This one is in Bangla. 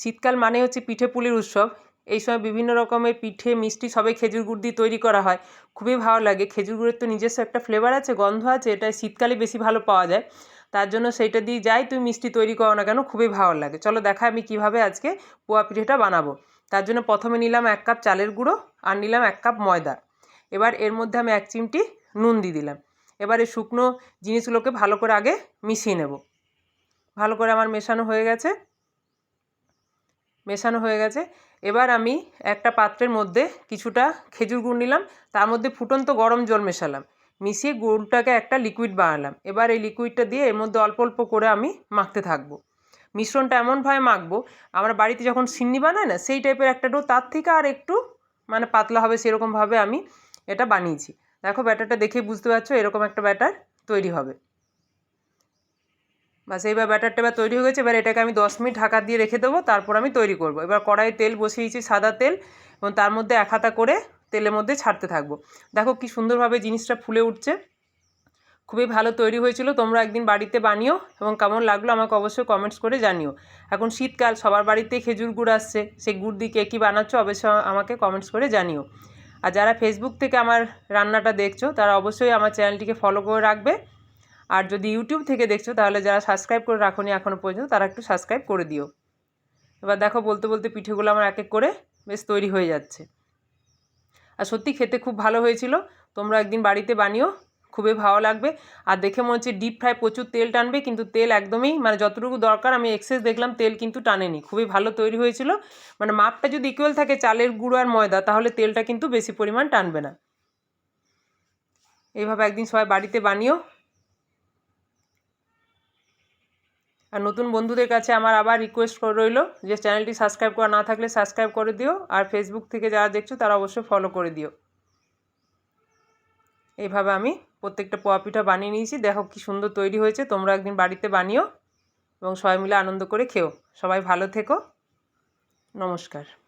শীতকাল মানে হচ্ছে পিঠে পুলির উৎসব। এই সময় বিভিন্ন রকমের পিঠে, মিষ্টি সবাই খেজুর গুড় দিয়ে তৈরি করা হয়। খুবই ভালো লাগে। খেজুর গুড়ের তো নিজস্ব একটা ফ্লেভার আছে, গন্ধ আছে, এটা শীতকালে বেশি ভালো পাওয়া যায়। তার জন্য সেইটা দিয়ে যাই, তুমি মিষ্টি তৈরি করো না কেন, খুবই ভালো লাগে। চলো দেখা আমি কীভাবে আজকে পোয়া পিঠেটা বানাবো। তার জন্য প্রথমে নিলাম এক কাপ চালের গুঁড়ো আর নিলাম এক কাপ ময়দা। এবার এর মধ্যে আমি এক চিমটি নুন দিয়ে দিলাম। এবারে শুকনো জিনিসগুলোকে ভালো করে আগে মিশিয়ে নেব। ভালো করে আমার মেশানো হয়ে গেছে। মেশানো হয়ে গেছে। এবার আমি একটা পাত্রের মধ্যে কিছুটা খেজুর গুড় নিলাম, তার মধ্যে ফুটন্ত গরম জল মেশালাম। মিশিয়ে গুড়টাকে একটা লিকুইড বানালাম। এবার এই লিকুইডটা দিয়ে এর মধ্যে অল্প অল্প করে আমি মাখতে থাকব। মিশ্রণটা এমনভাবে মাখবো, আমরা বাড়িতে যখন সিন্নি বানাই না, সেই টাইপের একটা ডো তার থেকে আর একটু মানে পাতলা হবে সেরকমভাবে আমি এটা বানিয়েছি। দেখো ব্যাটারটা দেখেই বুঝতে পারছ, এরকম একটা ব্যাটার তৈরি হবে। বাস এইবার ব্যাটারটা এবার তৈরি হয়ে গেছে, এবার এটাকে আমি দশ মিনিট ঢাকা দিয়ে রেখে দেবো, তারপর আমি তৈরি করব। এবার কড়াইয়ে তেল বসিয়েছি সাদা তেল, এবং তার মধ্যে এক হাতা করে তেলের মধ্যে ছাড়তে থাকব। দেখো কি সুন্দরভাবে জিনিসটা ফুলে উঠছে। খুবই ভালো তৈরি হয়েছিল, তোমরা একদিন বাড়িতে বানিও, এবং কেমন লাগল আমাকে অবশ্যই কমেন্টস করে জানিও। এখন শীতকাল, সবার বাড়িতে খেজুর গুড় আসছে, সেই গুড় দিয়ে কে কী বানাচ্ছ অবশ্যই আমাকে কমেন্টস করে জানিও। আর যারা ফেসবুক থেকে আমার রান্নাটা দেখছ, তারা অবশ্যই আমার চ্যানেলটিকে ফলো করে রাখবে। আর যদি ইউটিউব থেকে দেখছ, তাহলে যারা সাবস্ক্রাইব করে রাখোনি এখনও পর্যন্ত, তারা একটু সাবস্ক্রাইব করে দিও। এবার দেখো, বলতে বলতে পিঠেগুলো আমার এক এক করে বেশ তৈরি হয়ে যাচ্ছে। আর সত্যি খেতে খুব ভালো হয়েছিল। তোমরা একদিন বাড়িতে বানিও, খুবই ভালো লাগবে। আর দেখে মনে হচ্ছে ডিপ ফ্রাই প্রচুর তেল টানবে, কিন্তু তেল একদমই মানে যতটুকু দরকার, আমি এক্সেস দেখলাম, তেল কিন্তু টানেনি। খুবই ভালো তৈরি হয়েছিল। মানে মাপটা যদি ইকুয়াল থাকে চালের গুঁড়ো আর ময়দা, তাহলে তেলটা কিন্তু বেশি পরিমাণ টানবে না। এইভাবে একদিন সবাই বাড়িতে বানিও। আর নতুন বন্ধুদের কাছে আমার আবার রিকোয়েস্ট রইল যে চ্যানেলটি সাবস্ক্রাইব করা না থাকলে সাবস্ক্রাইব করে দিও আর ফেসবুক থেকে যারা দেখছ তারা অবশ্যই ফলো করে দিও। এইভাবে আমি প্রত্যেকটা পোয়া পিঠা বানিয়ে নিয়েছি। দেখো কি সুন্দর তৈরি হয়েছে। তোমরা একদিন বাড়িতে বানিও এবং সবাই মিলে আনন্দ করে খেও। সবাই ভালো থেকো। নমস্কার।